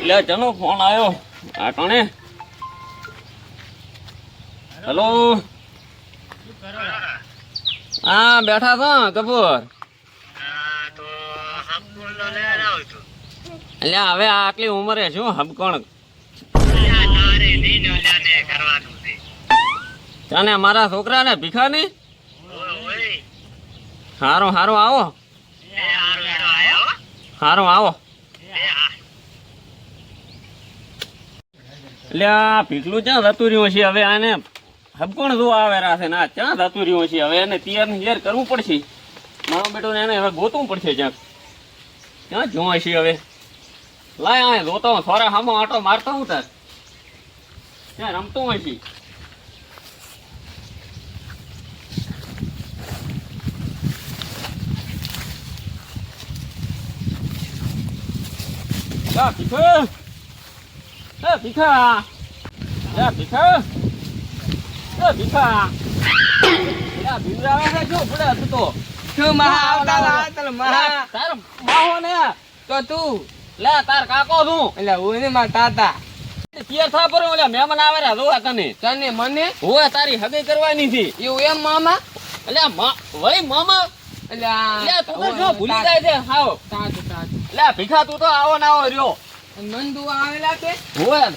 એટલે જનો ફોન આવ્યો આ કણે? હેલો? હા, બેઠા છો, કપૂર? એટલે હવે આટલી ઉંમરે શું હબકોણ? તને મારા છોકરાને ભીખા નહીં હારું હારું, આવો. હારું, આવો. એટલે આ ભીખલું ક્યાં જતું રહ્યું છે હવે આને હબકોણ જોવા આવે રાશે ને ક્યાં જતું રહ્યું છે હવે એને તૈયાર ને તૈયાર કરવું પડશે. મારો બેટો એને હવે ગોતવું પડશે ક્યાંક. ક્યાં જોવા છે હવે? લાય આ જોતો હું થોડા હામો આટો મારતો હું તાર. ત્યાં રમતો હોય છે? 야, 비 એ ભીખા ભીખા ભીખા એ ભીમરાવે છે શું તાર માહો તું લે તાર કાકો એટલે માર તાતા તીર્થા પર ઓલા મહેમાન આવે રે રોવા તને તને મને હોવે તારી હગે કરવાની હતી એવું એમ મામા એટલે મા વળી મામા એટલે તું તો જો ભૂલી જાય છે હાવ તાત તા એટલે ભીખા તું તો આવો ના આવો રહ્યો આવેલા હોય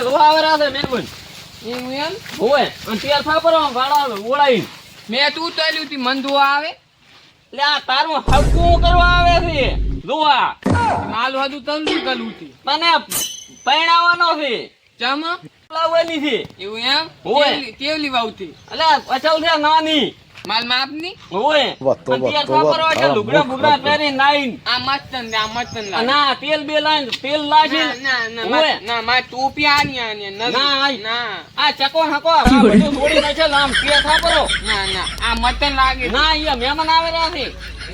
જોવા આવે રા છે મહેમાન એવું એમ? હોય અને તિયર થા વાળા ઓળાઈ મેં તું તલ્યું તી મંદુ આવે? લે આ તારું હકું કરવા આવે છે. જોવા માલ હતું તને શું કરવું તી તને પરણાવવાનો છે. ચમ? લાવવાની છે. એવું એમ? હોય. કેવલી- કેવલી વાવતી? એટલે અચલ છે નાની. માલ માપની વાહ, વતો અને વાહ, તિયર તો થા વાહ. પર એટલે આ લુગડા બુગડા પહેરી નાઈન આ મસ્તન ને આ મસ્તન લાગે. ના તેલ બે લાઈન તેલ લાગી ના. ના ના મા- ના મારી ટોપી આની આની ના, ના. આ ચકો હકો આ બધું છોડી નાખે લામ કે થાપરો ના ના આ મટન લાગે. ના અહીંયા મહેમાન આવે રહ્યા છે.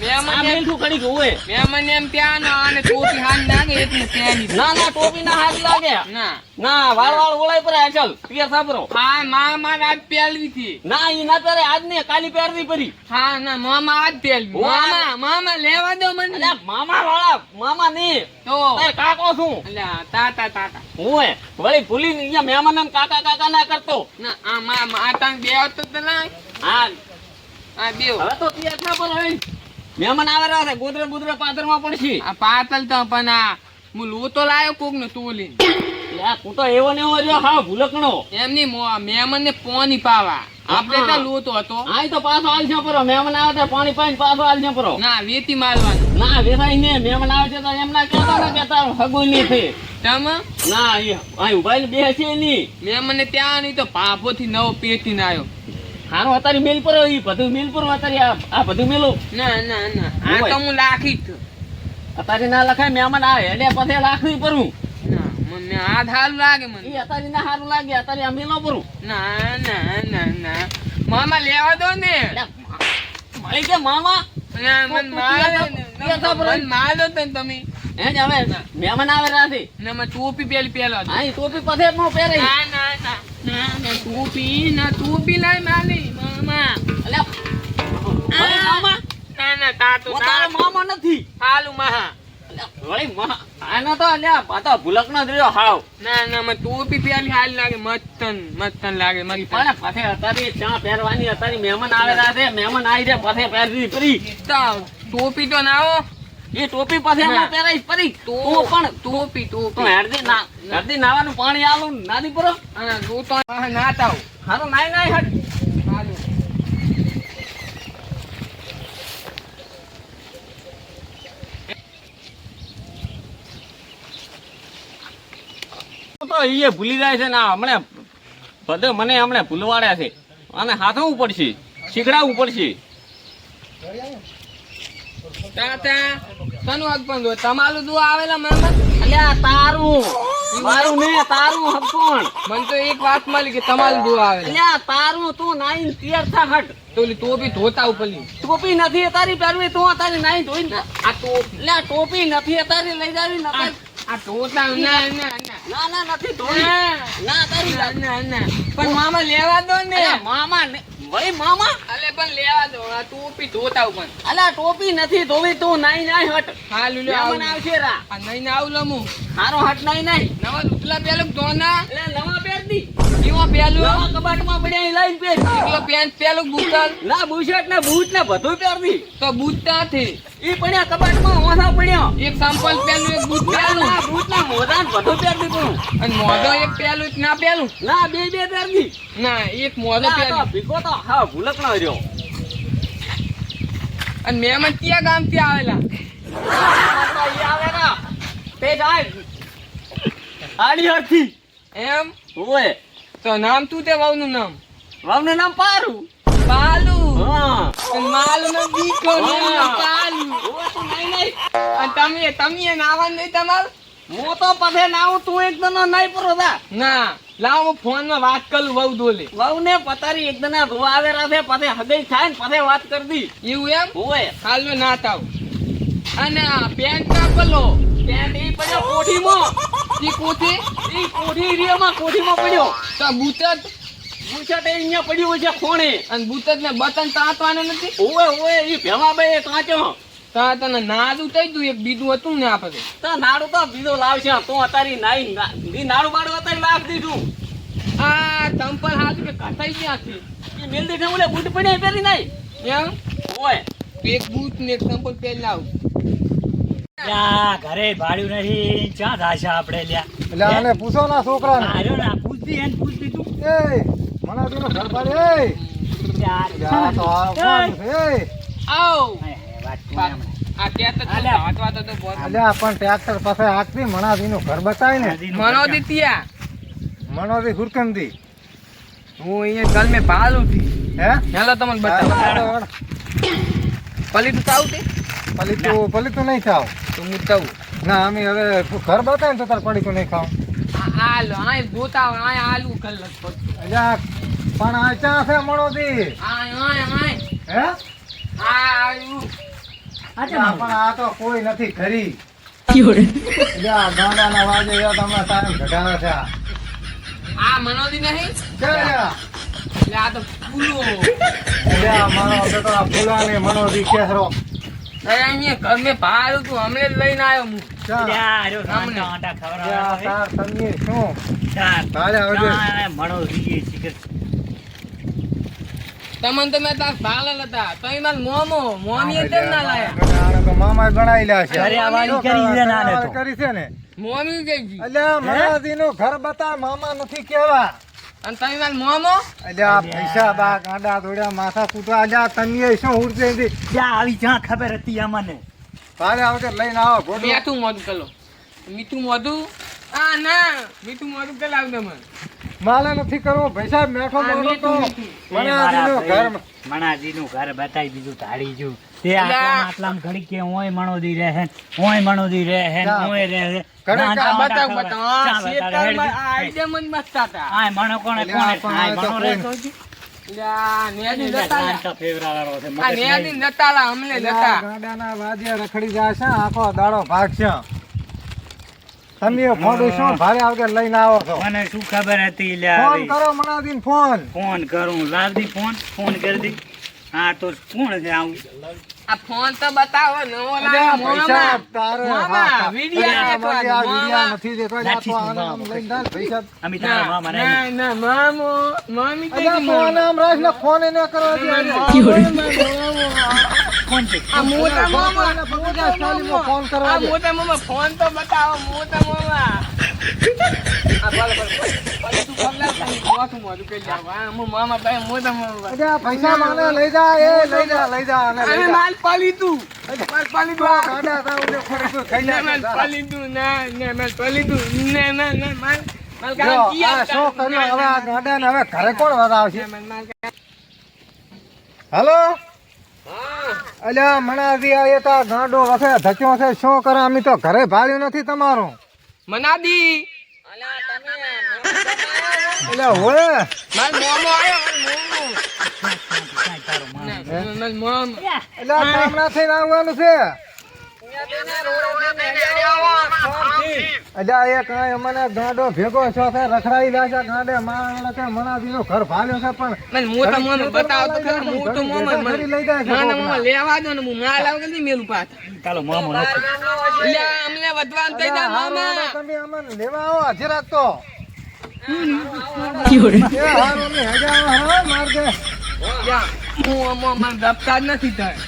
મેં એમ ત્યાં ના અને ટોપી હાથ નાગે એટલે ત્યાંની. ના ના ટોપી ના હાથ લાગે. ના. ના વાળ વાળ ઓળાઈ પર ચાલ પિયર પરો હા મા મારા આજ પહેલવી હતી ના ઈ ના પહેરે આજ ને કાલી પહેરવી પડી હા ના મામા આજ પહેલવી મામા મામા લેવા દો મને. મામા વાળા મામા ની તો? તાર કાકો છું. અલ્યા તાતા તાતા. હું વળી ભૂલી ને અહીંયા મહેમાન કાકા કાકા ના કરતો. ના આ મામા આ તાંગ બે આવતો તો ના હા. આ બે હવે તો પિયર પર હવે મહેમાન આવે રહ્યા છે ગોદરે ગોદરે પાદરમાં પડશે. આ પાતલ તો પણ આ હું લૂતો લાયો કોક ને તોલી લઈ તું તો એવો ને એવો રહ્યો હા ભૂલકણો. એમની મહેમાન ને પોની પાવા. આપણે તો લૂતો હતો? આય તો પાછો હાલ છે પરો મહેમાન આવે તો પાણી પાણી પાછો હાલ છે પરો ના વેતી મારવાનું. ના વેસાઈ ને મહેમાન આવે છે તો એમ ના કહેતા ને કહેતા હગુ નહીં થઈ તમ? ના અહીં ઊભા બે છે નહીં. મહેમાન ને ત્યાં નહીં તો પાપો થી નવો પેટી ના આવ્યો. હારું અત્યારે મેલ પર ઈ બધું મેલ પર અતારી આ બધું મેલો. ના ના ના. આ તો હું લાખી છું. ના લખાય મહેમાન આ હેડે પછી લાખવી પરું ના મને આ હાલ લાગે મને. ઈ અતારી ના સારું લાગે અત્યારે આ મેલો પરું ના ના ના ના. મામા લેવા દો ને. મળી કે મામા. ના ને. તું માર તમે. હે જ હવે ને ટોપી પેલી પેલા ટોપી પછી નો પહેરે ના ના ના. ના ના માલી મામા. એટલે મામા. ના ના તાતો હું તારો મામા નથી. હાલું મહા. વળી મા- આનો તો અલ્યા હાવ. ના ના ટોપી પેલી હાલ લાગે મસ્તન મસ્તન લાગે મારી પણ પછી અત્યારે ચા પહેરવાની અત્યારે મહેમાન આવેલા છે મહેમાન આવી છે પછી પહેરવી પરી તાવ ટોપી તો ના હો. એ ટોપી પાસે ના. પહેરાઈશ પરી તો પણ ટોપી ટોપી. હરદી ના. હરદી નાવાનું પાણી આલું નાદી પરો. અને તું તો ના તાવ. હારું નાઈ નાઈ હટ. હાલું. તો ઈએ ભૂલી જાય છે ને હમણાં બધે મને હમણે ભૂલવાડ્યા છે. અને હાથવું પડશે શીખડાવવું પડશે. તનું હક પણ દો તમારું દુઆ આવેલા મહેમાન. અલ્યા તારું. મારું ને તારું હપણ મને તો એક વાત મળી કે તમારું દુઆ આવે અલ્યા તારું તું નાઈન તિયર હટ. તો ટોપી ધોતા ઉપલી ટોપી નથી તારી પહેરવી તું તારી નાઈન ધોઈ ને. આ ટોપી. લે ટોપી નથી તારી લઈ જાવી આ નથી આ ધોતા ના ના ના ના. ના નથી ધોઈ. ના. ના તારી ના ના ના. પણ મામા લેવા દો ને. મામા ને ભાઈ મામા? અલે પણ લેવા દો આ ટોપી ધોતા આવું પણ અલા ટોપી નથી ધોવી તું નહીં નહીં હટ. હા લુલો મહેમાન આવશે રા. આ નહીં આવું લમું. હારો હટ નહીં નહીં નવા ઉપલા પેલું ધોના એટલે નવા પહેરતી. કેવો પેલું નવા કબાટમાં પડ્યા એ લાઈન પહેર. એકલો પેન્ટ પેલું બૂટલ. ના બૂશર્ટ ને બૂટ ને બધું પહેરતી. તો બૂટ ત્યાંથી ઈ પડ્યા કબાટમાં ઓસા પડ્યો. એક સંપલ પેલું એક બૂટ પેલું ના બૂટ ના મોઢા બધું બધું પહેરતી તું. અને મોઢો એક પેલું ના પેલું ના બે બે પહેરતી. ના એક મોઢો પેલું ભીખો તો. હા ભૂલક રહ્યો. અને મહેમાન ત્યાં ગામથી આવેલા? આ તો ઈ આવે ના તે જાય. આડી હરથી એમ? ઓય તો નામ તું તે વહુનું નામ? વાવનું નામ પારું. પાલુ. હા. માલુ નો દીકરો નામ પાલુ. ઓય તું નહીં નહીં. અને તમે તમે નાવા નહીં તમારું? હું તો પથે નાવું તું એકદમ નહીં પૂરો ના. લાવો હું ફોનમાં વાત કરું વહુ દોલે વહુ ને પતારી એકદમ ધોવા આવે રાતે પછી હગઈ થાય ને પછી વાત કરી દી. એવું એમ? હોય હાલ ના તાવ અને પેન પેન્ટ ના પલો પેન્ટ ઈ પડ્યો કોઠીમાં ઈ કોઠી? ઈ કોઠી રીયામાં કોઠીમાં પડ્યો. તો બૂતત બૂતત એ અહીંયા પડ્યું છે ખોણે. અને બૂતત ને બટન તાંતવાનું નથી? ઓય ઓય ઈ ભેવા બે કાચો. તા તને નાડું થઈ ગયું એક બીજું હતું ને આપણે તો નાડું તો બીજો લાવશે તો અતારી નાઈ. બી નાડું બાડું અતારી લાવ દીધું. આ ચંપલ હાથ કે કથાઈ ક્યાંથી ઈ મેલ દીધા ઓલે બૂટ પડે પહેરી નાઈ. એમ? ઓય. એક બૂટ ને એક ચંપલ પહેરી લાવ. લ્યા, ઘરે ભાડ્યું નથી ક્યાં થાશે આપણે લ્યા? એટલે આને પૂછો ના છોકરાને. આર્યો ને આ પૂછતી એને પૂછતી તું એ ઘર ભાડે એ જા તો કોણ છે એ આવ. ટ્રેક્ટર પાસે હાકતી મનાજીનું ઘર બતાય ને. નદીનું મનો ઘર દીતિયા મનોજી હુરકંદી હું અહીંયા ગલ મેં થી હે? હેલો તમને બતાવો. પલી તું તાવ તે? પલીતું પલીતું નહીં ખાવ તો હું તાવ ના અમે હવે તું ઘર બતાય ને તો તાર પડીકું નહીં ખાવ. આલો આય ગોતા આય આલુ કલર પડતું અલ્યા પણ આ ચા છે મણોદી આય આ આ હે? આ આયુ પણ આ તો કોઈ નથી ખરી. ગાંડાના વાગે તમને ટાઈમ ઘટાડે છે આ. મનોદી નહીં? આ તો ફૂલો. અલ્યા મારો બેટો આ ફૂલાની મનોજી કેસરો. અરે અહીંયા ઘર મેં ભાડું તું અમે લઈને આવ્યો હું. તાર શું. તારે. તમને તો મેં તાર ભાલા હતા. તમે માર મોમો. મોમી કેમ ના લાયા? તો મામા ગણાઈ લ્યા છે. અરે આવવાની શું કરી છે નાને? તો. કરી છે ને? મોમી કઈ ગઈ અલ્યા મહારાજીનું ઘર બતા મામા નથી કેવા. અને તમે માર મોમો? અલ્યા પૈસા બા ગાંડા દોડ્યા માથા કૂટવા અલ્યા તમે શું ઉડતી હતી? લ્યા, આવી જ્યાં ખબર હતી અમને? તારે આવતે લઈને આવો ગોડું. મીઠું મોદું કલો મીઠું મોદું આ ના મીઠું મોદું કલાવ તમે. માલે નથી કરવો. ભાઈ સાહેબ મેઠો આ તો મારા મનાજીનું ઘર મણાજીનું ઘર બતાવી દીધું તાળી જો તે. આટલામાં આટલામાં કે ઓય મણોદી રહે છે, ઓય મણોદી રહે છે, ઓય રહે હે ઘડીક ના, બતાવ બતાવ. મને મસ્ત હતા. મણો કોણે કોણે આ મણો રખડી જાય છે આખો દાડો ભાગશે. તમે ફોન શું ભારે વગર લઈને આવો છો? મને શું ખબર હતી લે ફોન. કરો મનાજીને ફોન. ફોન કરું લાવદી ફોન ફોન કરી દી. હા તો કોણ છે આવું? આ ફોન તો બતાવો નવો ઓલા મોમાં. તારે મોમાં, વિડિયા. નથી દેખવા દે, આ તો આમ. લઈને જાય, પૈસા અમે તારા ના મામા ના. ના મામો મામી અલ્યા, ફોન આમ રાખ ને ફોન એને કરવા દે. કોણ છે. આ મોટા મામા ફોન કરો, ફોન કરવા આ મોટા મામા ફોન તો બતાવો મોટા મામા. આ ભલે ભલે ભલે. તું પગલા ખાલી મોટું મોટું કહી જાવ. આ મો ભાઈ મોટા મામા. પૈસા મને લઈ જા એ લઈ જા લઈ જા લઈ અને જા. માલ પાલી તું માલ પાલી તું આ ગાંડા હતા, ઓલે ફરી તું ખાઈ ના જા, માલ જા. પાલી તું ના ના માલ ના ના ના માલ માલ જો, કામ કિયા આ શું કર્યું હવે આ ગાંડાને હવે ઘરે કોણ વધાવશે માલ માલ હલો? અલ્યા મનાદી આ એક ગાંડો વખે ધક્યો છે શું કરે? અમે તો ઘરે ભાળ્યું નથી તમારું. મનાદી. એટલે હોય મોમો આયો એટલે ગામડા થઈને આવવાનું છે અલ્યા એ કાંઈ ગાંડો ભેગો છો છે રખડાઈ રહ્યા છે ગાંડે માણસ કે મનાજીનું ઘર ભાલ્યો છે પણ હું તો મોમે બતાવો તો ખરા હું તો મોમે મને લઈ જાય છે ના ના લેવા દો ને હું માલ આવ કે મેલું પાછ ચાલો મામો નથી એટલે અમને વધવાન થઈ જા મામા તમે અમને લેવા આવો હજી તો હારું ને, હજી આવો, હારો, મારજે. જા, હું આમાં મને દબતા જ નથી થાય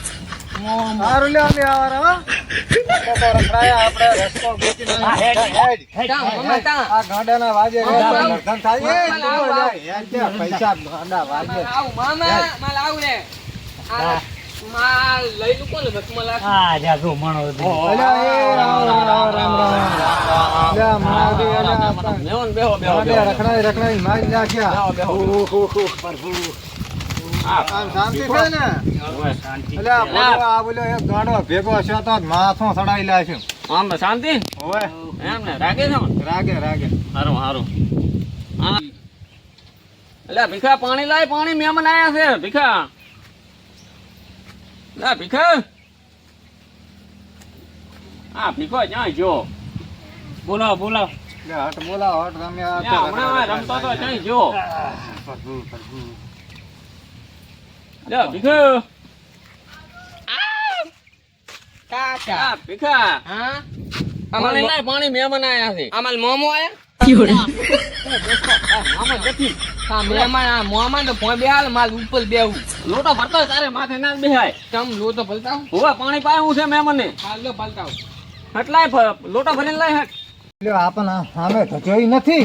લ્યો, મારી, રખડાઈ રખડાઈ મારી નાખ્યા. શાંતિ છે ને? હવે શાંતિ આ બોલો એક ગાંડો ભેગો છે તો જ સડાઈ લે છે. આમ શાંતિ? એમ ને રાખે છે રાગે રાગે. હારું હારું. એટલે ભીખા પાણી લાય પાણી મહેમાન આયા છે ભીખા. લા ભીખા. હા ભીખો ક્યાં જો બોલાવો બોલાવો. હટ બોલાવો હટ તમે ત્યાં રમતો તો ક્યાંય જો પ્રભુ, પ્રભુ. લે ભીખો. કાકા. હા ભીખા. હા? પાણી અમાલ પાણી મહેમાન આયા છે. અમાલ મોમો આયા? મામા જતી હા. મહેમાન આ મોમાં તો ભોય બેહાલ માલ ઉપર બેહું લોટો ભરતો હોય તારે માથે ના બેહાય. તમ લો તો પલતાવ હોવા પાણી પાયું છે મહેમાનને હાલ લો લોટો ભરીને લાય હટ લ્યો, આપણને સામે નથી.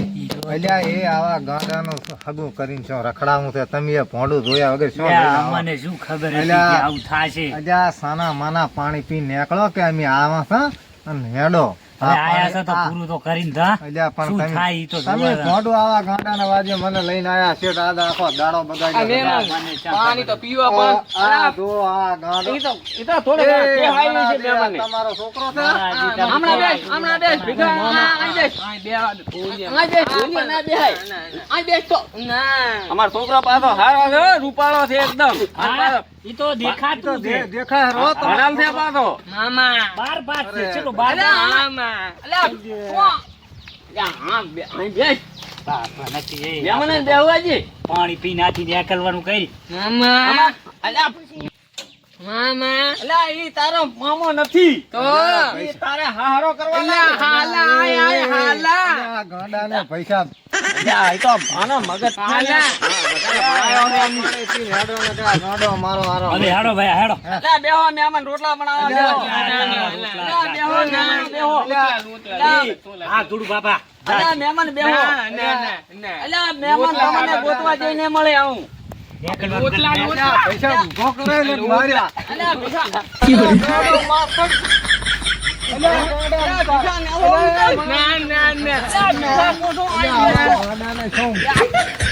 અલ્યા એ આવા ગાંડાનું હગું કરીને શું રખડાવું છે તમે ભોંડું ધોયા વગર શું અમને શું ખબર હતી. કે આવું થાશે? અલ્યા સાના માના પાણી પી નીકળો કે અમે આવા છે? અને હેડો. આયા છો તો પૂરું તો કરીને ધા શું થાય ઈ તો તમે જોવા આવા ગાંડાના વાજે મને લઈને આયા શેઠ આ આખો દાડો આ બગાડ્યો મહેમાન મને ચા પાણી તો પીવા પણ આ જો આ ગાંડો ઈ તો ઈ તો થોડે એ, કહેવાયું છે હમણાં તમારો છોકરો છે? મારા હજી તમે હમણાં બેસ હમણાં બેસ ભીખા મોમા બેસ આય બેહવા દે બેસ ભૂલ્યા ના બેહાય ના, ના. બેસ તો ના. અમાર છોકરો પાછો હારો છે રૂપાળો છે એકદમ. હા, ઈ તો દેખાતું છે. દે- દેખાય રો તો હરામ છે પાછો. મામા. બાર બાર છે. ચલો બાર અલા મામા અલા ઓ. યા, હા, બે- અહીં બેસ. બાપા નથી એ. મહેમાનને બેહવા પાણી પી નાથી નીકળવાનું કરી. મામા. અલ્યા. મામા. અલ્યા ઈ તારો મામો નથી. તો? ઈ તારે હારો કરવા હાલા આય આય હાલા. ગાંડાને પૈસા અલ્યા ઈ તો આનો મગજ હાલા. હેડો ભાઈ હેડો બેહો મહેમાન રોટલા બનાવવા બેહો મહેમાન બેહો હા બાપા મહેમાન બેહો મહેમાન તમને ગોતવા જઈને મળે આવું નીકળવાનું રોટલા, કરી રોટલા. આ પૈસા ઊભો કરે ને માર્યા ના, ના, ના.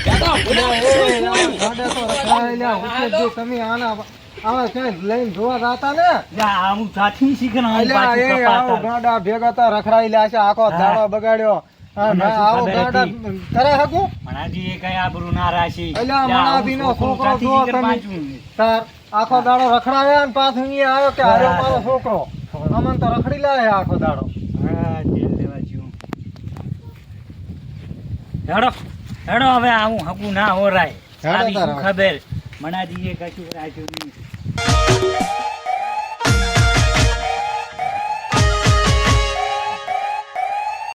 આખો દાડો રખડાવ્યા ને પાછું આવ્યો કે છોકરો અમન તો રખડી લાવે આખો દાડો હા, જેલ લેવા જીવ હેડો. હેડો હવે આવું હકું ના હોરાય આવી. ખબર મણાજી એ કશું રાખ્યું નહીં